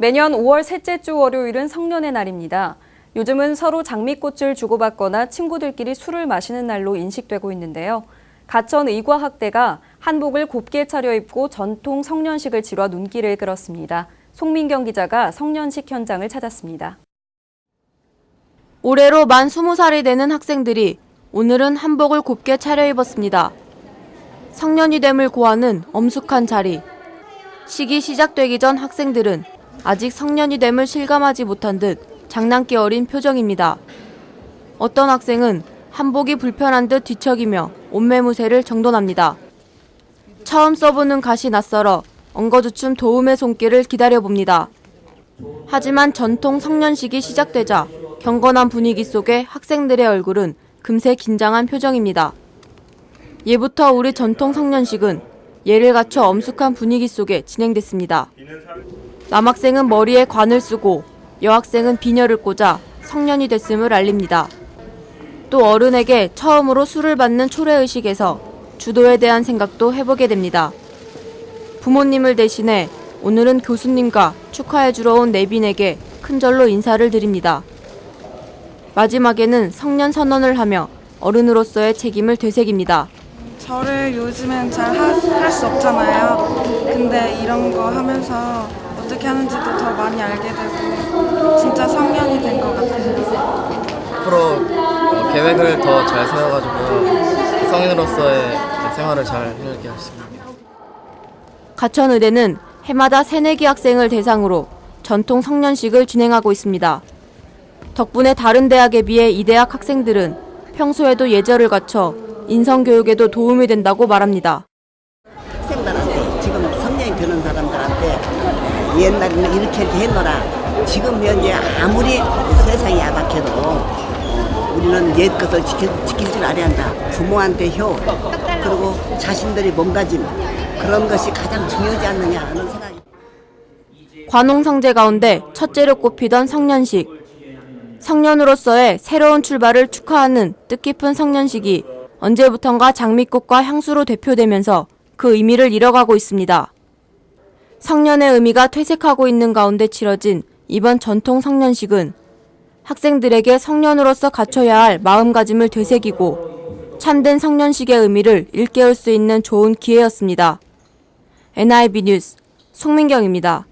매년 5월 셋째 주 월요일은 성년의 날입니다. 요즘은 서로 장미꽃을 주고받거나 친구들끼리 술을 마시는 날로 인식되고 있는데요. 가천 의과학대가 한복을 곱게 차려입고 전통 성년식을 치러 눈길을 끌었습니다. 송민경 기자가 성년식 현장을 찾았습니다. 올해로 만 20살이 되는 학생들이 오늘은 한복을 곱게 차려입었습니다. 성년이 됨을 고하는 엄숙한 자리. 시기 시작되기 전 학생들은 아직 성년이 됨을 실감하지 못한 듯 장난기 어린 표정입니다. 어떤 학생은 한복이 불편한 듯 뒤척이며 옷매무새를 정돈합니다. 처음 써보는 갓이 낯설어 엉거주춤 도움의 손길을 기다려봅니다. 하지만 전통 성년식이 시작되자 경건한 분위기 속에 학생들의 얼굴은 금세 긴장한 표정입니다. 예부터 우리 전통 성년식은 예를 갖춰 엄숙한 분위기 속에 진행됐습니다. 남학생은 머리에 관을 쓰고 여학생은 비녀를 꽂아 성년이 됐음을 알립니다. 또 어른에게 처음으로 술을 받는 초래의식에서 주도에 대한 생각도 해보게 됩니다. 부모님을 대신해 오늘은 교수님과 축하해주러 온 내빈에게 큰 절로 인사를 드립니다. 마지막에는 성년 선언을 하며 어른으로서의 책임을 되새깁니다. 저를 요즘엔 잘 할 수 없잖아요. 근데 이런 거 하면서 어떻게 하는지도 더 많이 알게 되고 진짜 성년이 된 것 같아요. 앞으로 어, 계획을 더 잘 세워가지고 성인으로서의 생활을 잘 해낼게 하겠습니다. 가천의대는 해마다 새내기 학생을 대상으로 전통 성년식을 진행하고 있습니다. 덕분에 다른 대학에 비해 이 대학 학생들은 평소에도 예절을 갖춰 인성교육에도 도움이 된다고 말합니다. 옛날에는 이렇게 이렇게 했노라 지금 현재 아무리 세상이 야박해도 우리는 옛 것을 지켜, 지킬 줄 알아야 한다 부모한테 효 그리고 자신들이 몸가짐 그런 것이 가장 중요하지 않느냐 하는 생각이 관홍상제 가운데 첫째로 꼽히던 성년식. 성년으로서의 새로운 출발을 축하하는 뜻깊은 성년식이 언제부턴가 장미꽃과 향수로 대표되면서 그 의미를 잃어가고 있습니다. 성년의 의미가 퇴색하고 있는 가운데 치러진 이번 전통 성년식은 학생들에게 성년으로서 갖춰야 할 마음가짐을 되새기고 참된 성년식의 의미를 일깨울 수 있는 좋은 기회였습니다. NIB 뉴스 송민경입니다.